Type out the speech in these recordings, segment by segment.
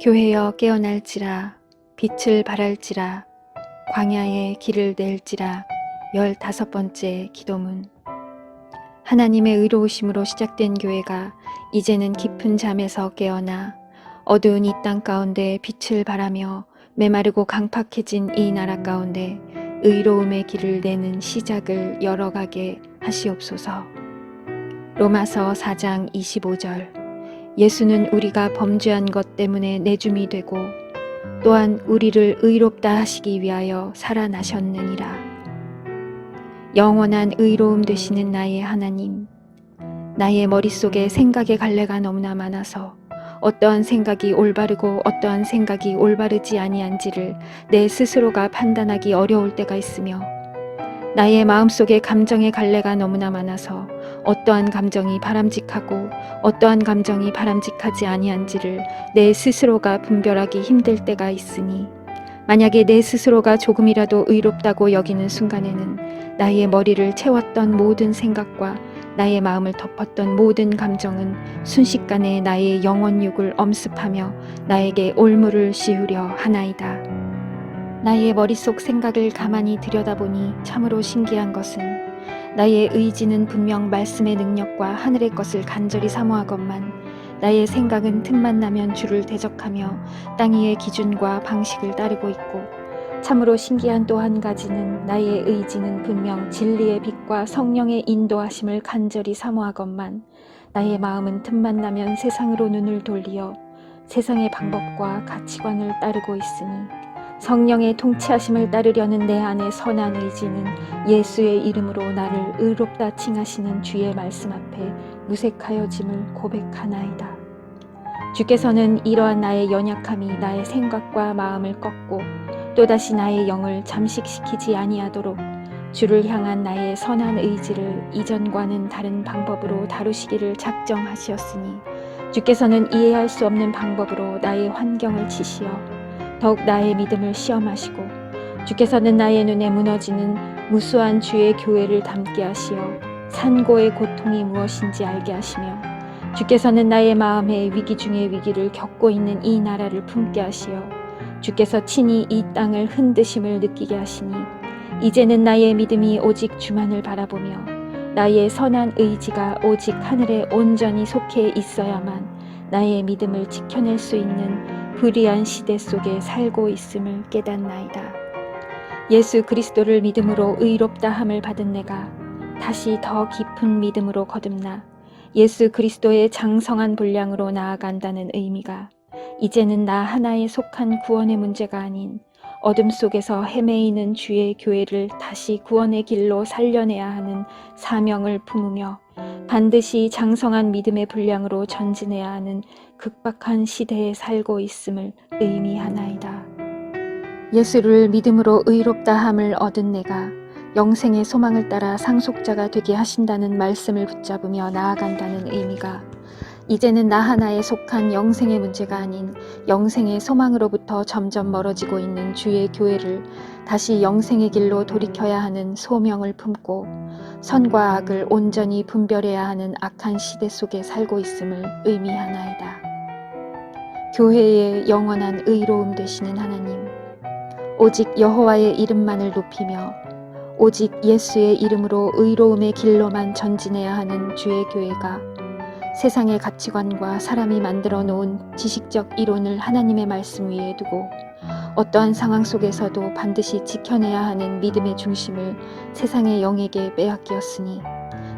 교회여 깨어날지라 빛을 발할지라 광야에 길을 낼지라 열다섯 번째 기도문 하나님의 의로우심으로 시작된 교회가 이제는 깊은 잠에서 깨어나 어두운 이 땅 가운데 빛을 발하며 메마르고 강팍해진 이 나라 가운데 의로움의 길을 내는 시작을 열어가게 하시옵소서. 로마서 4장 25절 예수는 우리가 범죄한 것 때문에 내줌이 되고 또한 우리를 의롭다 하시기 위하여 살아나셨느니라. 영원한 의로움 되시는 나의 하나님, 나의 머릿속에 생각의 갈래가 너무나 많아서 어떠한 생각이 올바르고 어떠한 생각이 올바르지 아니한지를 내 스스로가 판단하기 어려울 때가 있으며 나의 마음속에 감정의 갈래가 너무나 많아서 어떠한 감정이 바람직하고 어떠한 감정이 바람직하지 아니한지를 내 스스로가 분별하기 힘들 때가 있으니 만약에 내 스스로가 조금이라도 의롭다고 여기는 순간에는 나의 머리를 채웠던 모든 생각과 나의 마음을 덮었던 모든 감정은 순식간에 나의 영혼육을 엄습하며 나에게 올무를 씌우려 하나이다. 나의 머릿속 생각을 가만히 들여다보니 참으로 신기한 것은 나의 의지는 분명 말씀의 능력과 하늘의 것을 간절히 사모하건만 나의 생각은 틈만 나면 주를 대적하며 땅 위의 기준과 방식을 따르고 있고 참으로 신기한 또 한 가지는 나의 의지는 분명 진리의 빛과 성령의 인도하심을 간절히 사모하건만 나의 마음은 틈만 나면 세상으로 눈을 돌리어 세상의 방법과 가치관을 따르고 있으니 성령의 통치하심을 따르려는 내 안의 선한 의지는 예수의 이름으로 나를 의롭다 칭하시는 주의 말씀 앞에 무색하여짐을 고백하나이다. 주께서는 이러한 나의 연약함이 나의 생각과 마음을 꺾고 또다시 나의 영을 잠식시키지 아니하도록 주를 향한 나의 선한 의지를 이전과는 다른 방법으로 다루시기를 작정하시었으니 주께서는 이해할 수 없는 방법으로 나의 환경을 치시어 더욱 나의 믿음을 시험하시고 주께서는 나의 눈에 무너지는 무수한 주의 교회를 담게 하시어 산고의 고통이 무엇인지 알게 하시며 주께서는 나의 마음에 위기 중의 위기를 겪고 있는 이 나라를 품게 하시어 주께서 친히 이 땅을 흔드심을 느끼게 하시니 이제는 나의 믿음이 오직 주만을 바라보며 나의 선한 의지가 오직 하늘에 온전히 속해 있어야만 나의 믿음을 지켜낼 수 있는 불의한 시대 속에 살고 있음을 깨닫나이다. 예수 그리스도를 믿음으로 의롭다 함을 받은 내가 다시 더 깊은 믿음으로 거듭나 예수 그리스도의 장성한 분량으로 나아간다는 의미가 이제는 나 하나에 속한 구원의 문제가 아닌 어둠 속에서 헤매이는 주의 교회를 다시 구원의 길로 살려내야 하는 사명을 품으며 반드시 장성한 믿음의 분량으로 전진해야 하는 극박한 시대에 살고 있음을 의미하나이다. 예수를 믿음으로 의롭다 함을 얻은 내가 영생의 소망을 따라 상속자가 되게 하신다는 말씀을 붙잡으며 나아간다는 의미가 이제는 나 하나에 속한 영생의 문제가 아닌 영생의 소망으로부터 점점 멀어지고 있는 주의 교회를 다시 영생의 길로 돌이켜야 하는 소명을 품고 선과 악을 온전히 분별해야 하는 악한 시대 속에 살고 있음을 의미하나이다. 교회의 영원한 의로움 되시는 하나님, 오직 여호와의 이름만을 높이며 오직 예수의 이름으로 의로움의 길로만 전진해야 하는 주의 교회가 세상의 가치관과 사람이 만들어 놓은 지식적 이론을 하나님의 말씀 위에 두고 어떠한 상황 속에서도 반드시 지켜내야 하는 믿음의 중심을 세상의 영에게 빼앗겼으니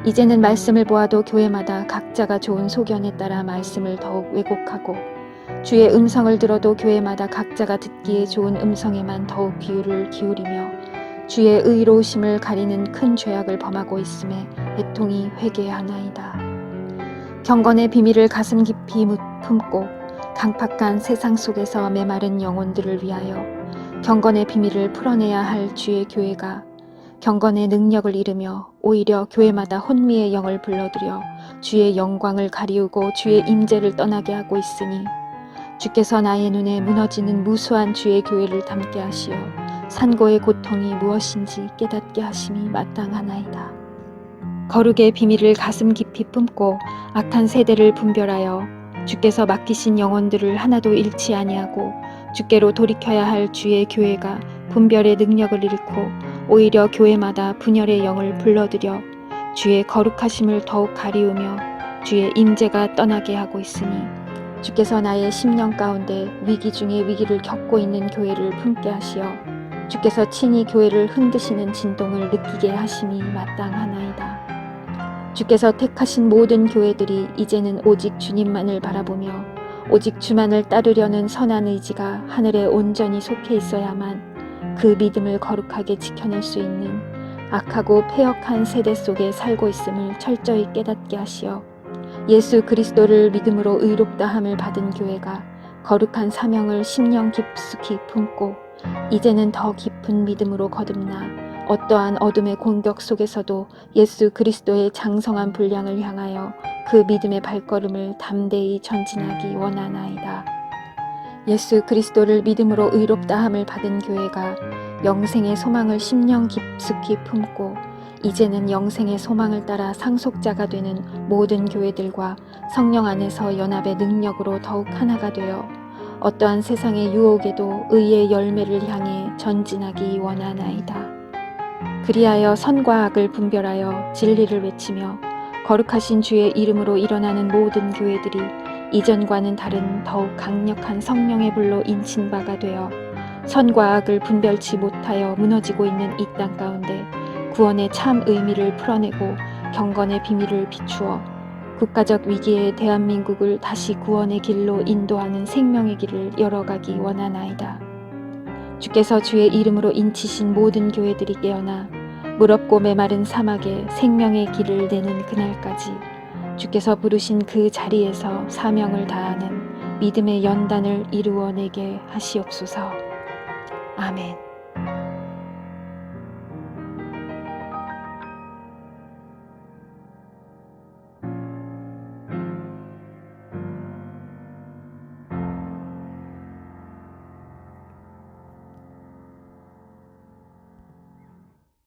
이제는 말씀을 보아도 교회마다 각자가 좋은 소견에 따라 말씀을 더욱 왜곡하고 주의 음성을 들어도 교회마다 각자가 듣기에 좋은 음성에만 더욱 귀를 기울이며 주의 의로우심을 가리는 큰 죄악을 범하고 있음에 애통이 회개하나이다. 경건의 비밀을 가슴 깊이 품고 강팍한 세상 속에서 메마른 영혼들을 위하여 경건의 비밀을 풀어내야 할 주의 교회가 경건의 능력을 잃으며 오히려 교회마다 혼미의 영을 불러들여 주의 영광을 가리우고 주의 임재를 떠나게 하고 있으니 주께서 나의 눈에 무너지는 무수한 주의 교회를 담게 하시어 산고의 고통이 무엇인지 깨닫게 하심이 마땅하나이다. 거룩의 비밀을 가슴 깊이 품고 악한 세대를 분별하여 주께서 맡기신 영혼들을 하나도 잃지 아니하고 주께로 돌이켜야 할 주의 교회가 분별의 능력을 잃고 오히려 교회마다 분열의 영을 불러들여 주의 거룩하심을 더욱 가리우며 주의 임재가 떠나게 하고 있으니 주께서 나의 심령 가운데 위기 중에 위기를 겪고 있는 교회를 품게 하시어 주께서 친히 교회를 흔드시는 진동을 느끼게 하심이 마땅하나이다. 주께서 택하신 모든 교회들이 이제는 오직 주님만을 바라보며 오직 주만을 따르려는 선한 의지가 하늘에 온전히 속해 있어야만 그 믿음을 거룩하게 지켜낼 수 있는 악하고 폐역한 세대 속에 살고 있음을 철저히 깨닫게 하시어 예수 그리스도를 믿음으로 의롭다 함을 받은 교회가 거룩한 사명을 심령 깊숙이 품고 이제는 더 깊은 믿음으로 거듭나 어떠한 어둠의 공격 속에서도 예수 그리스도의 장성한 분량을 향하여 그 믿음의 발걸음을 담대히 전진하기 원하나이다. 예수 그리스도를 믿음으로 의롭다 함을 받은 교회가 영생의 소망을 심령 깊숙이 품고 이제는 영생의 소망을 따라 상속자가 되는 모든 교회들과 성령 안에서 연합의 능력으로 더욱 하나가 되어 어떠한 세상의 유혹에도 의의 열매를 향해 전진하기 원하나이다. 그리하여 선과 악을 분별하여 진리를 외치며 거룩하신 주의 이름으로 일어나는 모든 교회들이 이전과는 다른 더욱 강력한 성령의 불로 인친 바가 되어 선과 악을 분별치 못하여 무너지고 있는 이 땅 가운데 구원의 참 의미를 풀어내고 경건의 비밀을 비추어 국가적 위기에 대한민국을 다시 구원의 길로 인도하는 생명의 길을 열어가기 원하나이다. 주께서 주의 이름으로 인치신 모든 교회들이 깨어나 무럽고 메마른 사막에 생명의 길을 내는 그날까지 주께서 부르신 그 자리에서 사명을 다하는 믿음의 연단을 이루어내게 하시옵소서. 아멘.